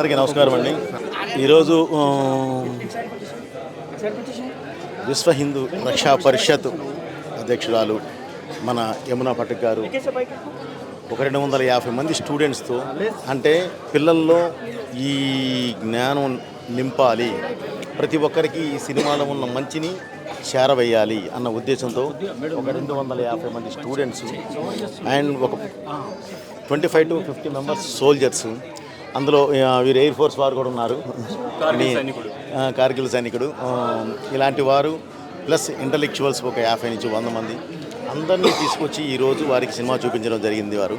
అందరికీ నమస్కారం అండి. ఈరోజు విశ్వ హిందూ రక్షా పరిషత్ అధ్యక్షురాలు మన యమునా పటక్ గారు. ఒక రెండు వందల యాభై మంది స్టూడెంట్స్తో అంటే పిల్లల్లో ఈ జ్ఞానం నింపాలి. ప్రతి ఒక్కరికి ఈ సినిమాలో ఉన్న మంచిని చేరవేయాలి అన్న ఉద్దేశంతో ఒక రెండు వందల యాభై మంది స్టూడెంట్స్ అండ్ ఒక twenty five to fifty members soldiers అందులో వీరు ఎయిర్ ఫోర్స్ వారు కూడా ఉన్నారు. కార్గిల్ సైనికుడు. ఇలాంటి వారు ప్లస్ ఇంటలెక్చువల్స్ ఒక యాభై నుంచి వంద మంది అందరినీ తీసుకొచ్చి ఈరోజు వారికి సినిమా చూపించడం జరిగింది వారు.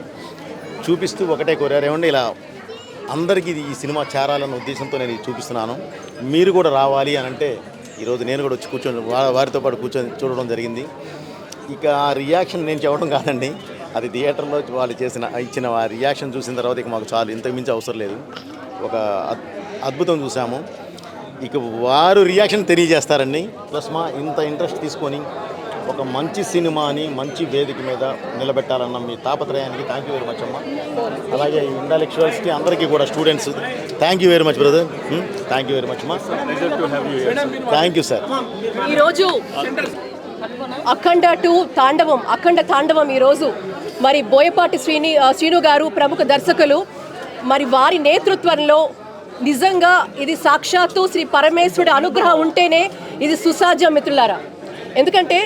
చూపిస్తూ ఒకటే కోరారు. ఏమండి ఇలా అందరికీ ఈ సినిమా చేరాలన్న ఉద్దేశంతో నేను చూపిస్తున్నాను. మీరు కూడా రావాలి అని అంటే ఈరోజు నేను కూడా వచ్చి కూర్చొని వారితో పాటు కూర్చొని చూడడం జరిగింది. ఇక ఆ రియాక్షన్ నేను చెప్పడం కాదండి. అది థియేటర్లో వాళ్ళు చేసిన ఇచ్చిన రియాక్షన్ చూసిన తర్వాత ఇక మాకు చాలు. ఇంతకుమించి అవసరం లేదు. ఒక అద్- అద్భుతం చూసాము. ఇక వారు రియాక్షన్ తెలియజేస్తారండి. ప్లస్ మా ఇంత ఇంట్రెస్ట్ తీసుకొని ఒక మంచి సినిమాని మంచి వేదిక మీద నిలబెట్టాలన్న మీ తాపత్రయానికి థ్యాంక్ యూ వెరీ మచ్ అమ్మ. అలాగే ఇంటలెక్చువల్స్కి అందరికీ కూడా students thank you very much brother thank you very much అమ్మా. థ్యాంక్ యూ సార్ ఈరోజు అఖండ టూ తాండవం అఖండ తాండవం ఈరోజు. మరి బోయపాటి శ్రీని శ్రీను గారు ప్రముఖ దర్శకులు. మరి వారి నేతృత్వంలో నిజంగా ఇది సాక్షాత్తు శ్రీ పరమేశ్వరుడి అనుగ్రహం ఉంటేనే ఇది సుసాధ్యం మిత్రులారా. ఎందుకంటే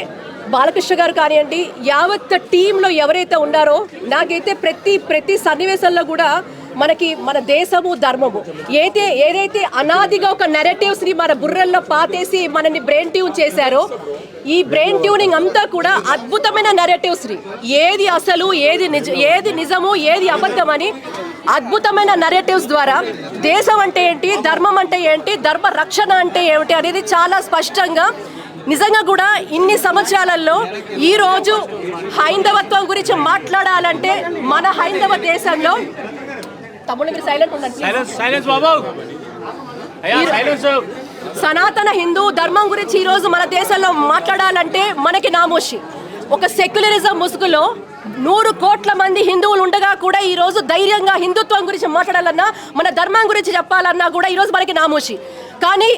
బాలకృష్ణ గారు కానివ్వండి యావత్ టీంలో ఎవరైతే ఉన్నారో నాకైతే ప్రతి ప్రతి సన్నివేశంలో కూడా మనకి మన దేశము ధర్మము. ఏదైతే ఏదైతే అనాదిగా ఒక నెరేటివ్స్ని మన బుర్రల్లో పాతేసి మనని బ్రెయిన్ ట్యూన్ చేశారో ఈ బ్రెయిన్ ట్యూనింగ్ అంతా కూడా అద్భుతమైన నెరేటివ్స్ని. ఏది అసలు ఏది నిజ ఏది నిజము ఏది అబద్ధం అని అద్భుతమైన నెరేటివ్స్ ద్వారా దేశం అంటే ఏంటి ధర్మం అంటే ఏంటి ధర్మ రక్షణ అంటే ఏమిటి అనేది చాలా స్పష్టంగా నిజంగా కూడా ఇన్ని సంవత్సరాలలో ఈరోజు హైందవత్వం గురించి మాట్లాడాలంటే మన హైందవ దేశంలో తమ్ముడు మీరు సైలెంట్ ఉండండి సైలెన్స్ సైలెన్స్ బాబు. అయ్యా సైలెన్స్ సనాతన హిందూ ధర్మం గురించి ఈ రోజు మన దేశంలో మాట్లాడాలంటే మనకి నామోషి. ఒక సెక్యులరిజం ముసుగులో నూరు కోట్ల మంది హిందువులు ఉండగా కూడా ఈ రోజు ధైర్యంగా హిందుత్వం గురించి మాట్లాడాలన్నా మన ధర్మం గురించి చెప్పాలన్నా కూడా ఈ రోజు మనకి నామోషి. కానీ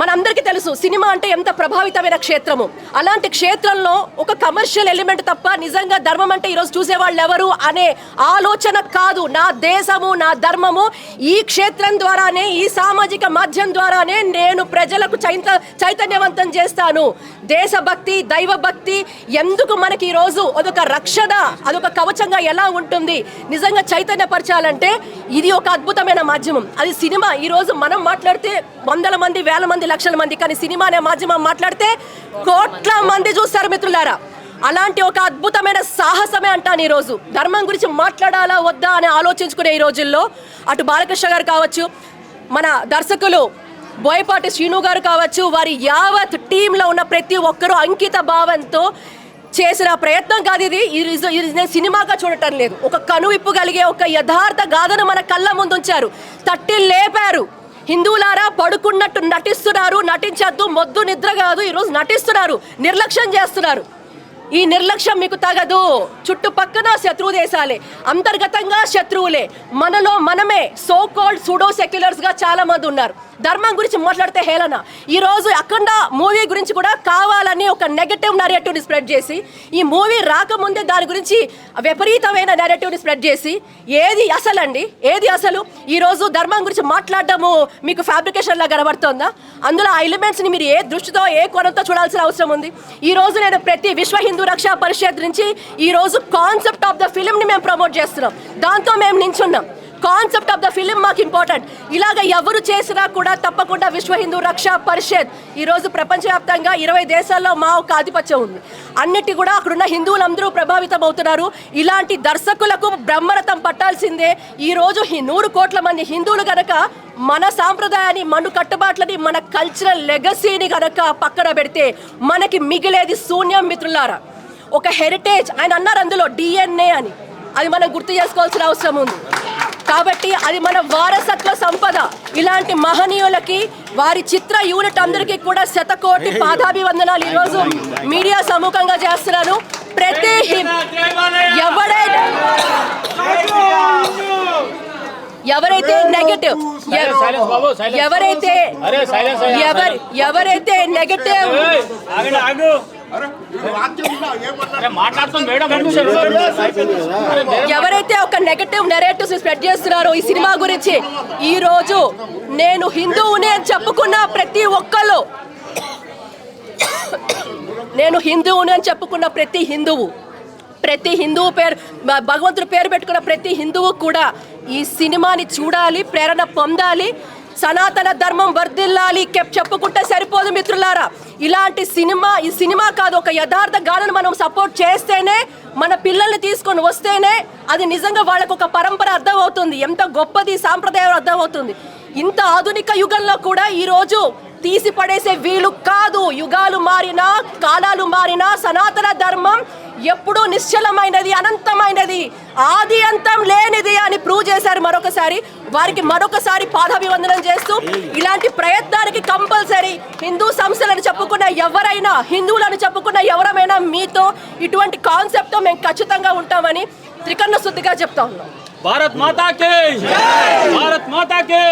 మనందరికీ తెలుసు సినిమా అంటే ఎంత ప్రభావితమైన క్షేత్రము. అలాంటి క్షేత్రంలో ఒక కమర్షియల్ ఎలిమెంట్ తప్ప నిజంగా ధర్మం అంటే ఈరోజు చూసేవాళ్ళు ఎవరు అనే ఆలోచన కాదు. నా దేశము నా ధర్మము ఈ క్షేత్రం ద్వారానే ఈ సామాజిక మాధ్యమం ద్వారానే నేను ప్రజలకు చైత చైతన్యవంతం చేస్తాను. దేశభక్తి దైవభక్తి ఎందుకు మనకి ఈరోజు అదొక రక్షణ అదొక కవచంగా ఎలా ఉంటుంది? నిజంగా చైతన్యపరచాలంటే ఇది ఒక అద్భుతమైన మాధ్యమం. అది సినిమా. ఈరోజు మనం మాట్లాడితే వందల మంది వేల మంది లక్షల మంది కానీ సినిమా అనే మాధ్యమం మాట్లాడితే కోట్ల మంది చూస్తారు మిత్రులారా. అలాంటి ఒక అద్భుతమైన సాహసమే అంటాను ఈరోజు. ధర్మం గురించి మాట్లాడాలా వద్దా అని ఆలోచించుకునే ఈ రోజుల్లో అటు బాలకృష్ణ గారు కావచ్చు మన దర్శకులు బోయపాటి శ్రీను గారు కావచ్చు వారి యావత్ టీంలో ఉన్న ప్రతి ఒక్కరూ అంకిత భావంతో చేసిన ప్రయత్నం కాదు ఇది. నేను సినిమాగా చూడటం లేదు. ఒక కనువిప్పు కలిగే ఒక యథార్థ గాథను మన కళ్ళ ముందు ఉంచారు తట్టి లేపారు. హిందువులారా పడుకున్నట్టు నటిస్తున్నారు నటించద్దు మొద్దు నిద్ర కాదు ఈరోజు నటిస్తున్నారు నిర్లక్ష్యం చేస్తున్నారు. ఈ నిర్లక్ష్యం మీకు తగదు. చుట్టుపక్కన శత్రు దేశాలే అంతర్గతంగా శత్రువులే. మనలో మనమే సో కాల్డ్ సూడో సెక్యులర్స్గా చాలామంది ఉన్నారు. ధర్మం గురించి మాట్లాడితే హేళన. ఈరోజు అఖండ మూవీ గురించి కూడా కావాలని ఒక నెగటివ్ నెరేటివ్ని స్ప్రెడ్ చేసి ఈ మూవీ రాకముందే దాని గురించి విపరీతమైన నెరేటివ్ని స్ప్రెడ్ చేసి ఏది అసలు అండి ఏది అసలు? ఈరోజు ధర్మం గురించి మాట్లాడడము మీకు ఫ్యాబ్రికేషన్ లా కనబడుతోందా? అందులో ఆ ఎలిమెంట్స్ని మీరు ఏ దృష్టితో ఏ కొనంతో చూడాల్సిన అవసరం ఉంది? ఈ రోజు నేను ప్రతి విశ్వ హిందూ రక్షా పరిషత్ నుంచి ఈ రోజు కాన్సెప్ట్ ఆఫ్ ద ఫిలింని మేము ప్రమోట్ చేస్తున్నాం. దాంతో మేము నించున్నాం. కాన్సెప్ట్ ఆఫ్ ద ఫిలిం మాకు ఇంపార్టెంట్ ఇలాగ ఎవరు చేసినా కూడా తప్పకుండా విశ్వ హిందూ రక్షా పరిషత్ ఈరోజు ప్రపంచవ్యాప్తంగా ఇరవై దేశాల్లో మా ఒక ఆధిపత్యం ఉంది. అన్నిటి కూడా అక్కడున్న హిందువులందరూ ప్రభావితం అవుతున్నారు ఇలాంటి దర్శకులకు బ్రహ్మరథం పట్టాల్సిందే. ఈరోజు ఈ నూరు కోట్ల మంది హిందువులు గనక మన సాంప్రదాయాన్ని మన కట్టుబాట్లని మన కల్చరల్ లెగసీని గనక పక్కన పెడితే మనకి మిగిలేది శూన్యం మిత్రులారా. ఒక హెరిటేజ్ ఆయన అన్నారు అందులో డిఎన్ఏ అని. అది మనం గుర్తు చేసుకోవాల్సిన అవసరం ఉంది. కాబట్టి అది మన వారసత్వ సంపద. ఇలాంటి మహనీయులకి వారి చిత్ర యూనిట్ అందరికీ కూడా శతకోటి పాదాభివందనాలు ఈరోజు మీడియా సముఖంగా చేస్తున్నాను. ప్రతి హి- ఎవడైనా ఎవరైతే నెగటివ్. ఎవరైతే అరే సైలెన్స్ ఎవరు ఎవరైతే నెగటివ్ ఎవరైతే ఒక నెగటివ్ నెరేటివ్స్ స్ప్రెడ్ చేస్తున్నారో ఈ సినిమా గురించి ఈ రోజు నేను హిందువుని అని చెప్పుకున్న ప్రతి ఒక్కళ్ళు నేను హిందువుని అని చెప్పుకున్న ప్రతి హిందువు ప్రతి హిందువు పేరు భగవంతుడు పేరు పెట్టుకున్న ప్రతి హిందువు కూడా ఈ సినిమాని చూడాలి ప్రేరణ పొందాలి సనాతన ధర్మం వర్ధిల్లాలి చెప్పుకుంటే సరిపోదు మిత్రులారా. ఇలాంటి సినిమా ఈ సినిమా కాదు ఒక యథార్థ గాలను మనం సపోర్ట్ చేస్తేనే మన పిల్లల్ని తీసుకొని వస్తేనే అది నిజంగా వాళ్ళకు ఒక పరంపర అర్థమవుతుంది. ఎంత గొప్పది సాంప్రదాయం అర్థమవుతుంది. ఇంత ఆధునిక యుగంలో కూడా ఈరోజు తీసి పడేసే వీలు కాదు. యుగాలు మారినా కాలాలు మారినా సనాతన ధర్మం ఎప్పుడూ నిశ్చలమైనది అనంతమైనది. ఆది అంతం లే ప్రూవ్ చేశారు మరొకసారి. వారికి మరొకసారి పాదాభివందనం చేస్తూ ఇలాంటి ప్రయత్నానికి కంపల్సరీ హిందూ సంస్థలను చెప్పుకున్న ఎవరైనా హిందువులను చెప్పుకున్న ఎవరమైనా మీతో ఇటువంటి కాన్సెప్ట్తో మేము ఖచ్చితంగా ఉంటామని త్రికరణ శుద్ధిగా చెప్తా ఉన్నాం. భారత్ మాతా కే భారత్ మాతా కే